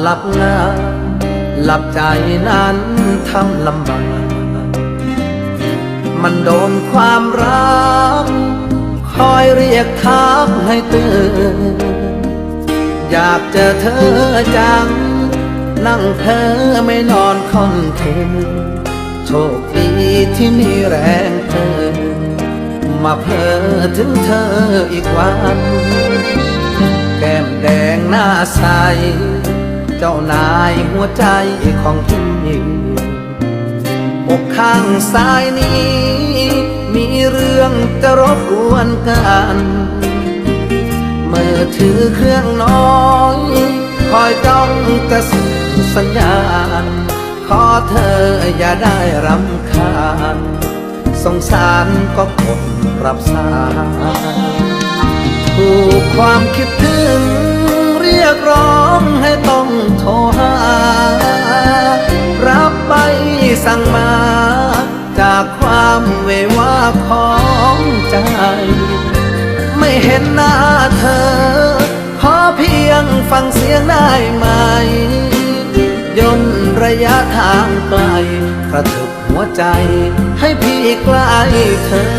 หลับหน้าหลับใจนั้นทำลำบากมันโดนความรัก คอยเรียกทักให้ตื่น อยากเจอเธอจัง นั่งเธอไม่นอนค่อนคืนโชคดีที่มีแรงเธอ มาเพ้อถึงเธออีกวัน แก้มแดงหน้าใส เจ้านายหัวใจของพี่อกข้างซ้ายนี้ มีเรื่องจะรบกวนกันเมื่อถือเครื่องน้อยคอยจ้องจะสือสัญญาณ ขอเธออย่าได้รำคาญ สงสารก็กดรับสายถูกความคิดถึงเรียกร้อง โทรหา รับไปสั่งมา จากความเววาของใจ ไม่เห็นหน้าเธอ ขอเพียงฟังเสียงได้ไหม ย่นระยะทางไกลกระทึบหัวใจให้พี่ใกล้เธอ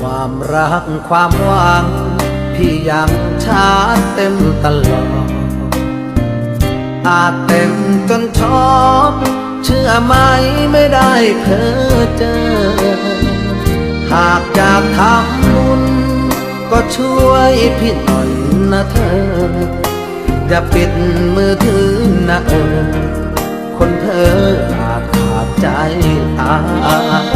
ความรักความหวัง พี่ยังชาเต็มตลอด อาจเต็มจนชอบ เชื่อไหมไม่ได้เคยเจอ หากอยากทำบุญ ก็ช่วยพี่หน่อยนะเธอ อย่าปิดมือถือนะเออ คนเธออาจขาดใจตาย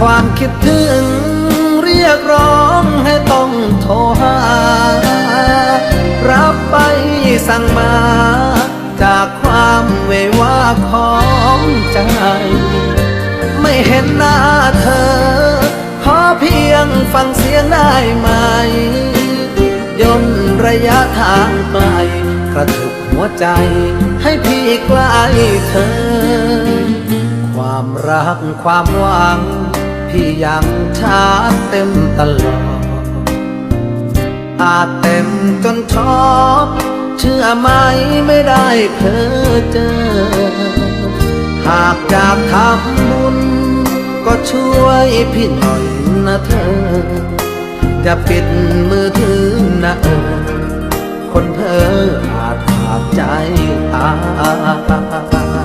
ความคิดถึง เรียกร้องให้ต้องโทรหา รับไปสั่งมา จากความเวว่าของใจ ไม่เห็นหน้าเธอ ขอเพียงฟังเสียงได้ไหม ย่นระยะทางไกลกระทึกหัวใจให้พี่ใกล้เธอ ความรักความหวัง พี่ยังชาเต็มตลอด อาจเต็มจนชอบ เชื่อไหมไม่ได้เคยเจอ หากอยากทำบุญ ก็ช่วยพี่หน่อยนะเธออย่าปิดมือถือนะเออ คนเพ้ออาจขาดใจตาย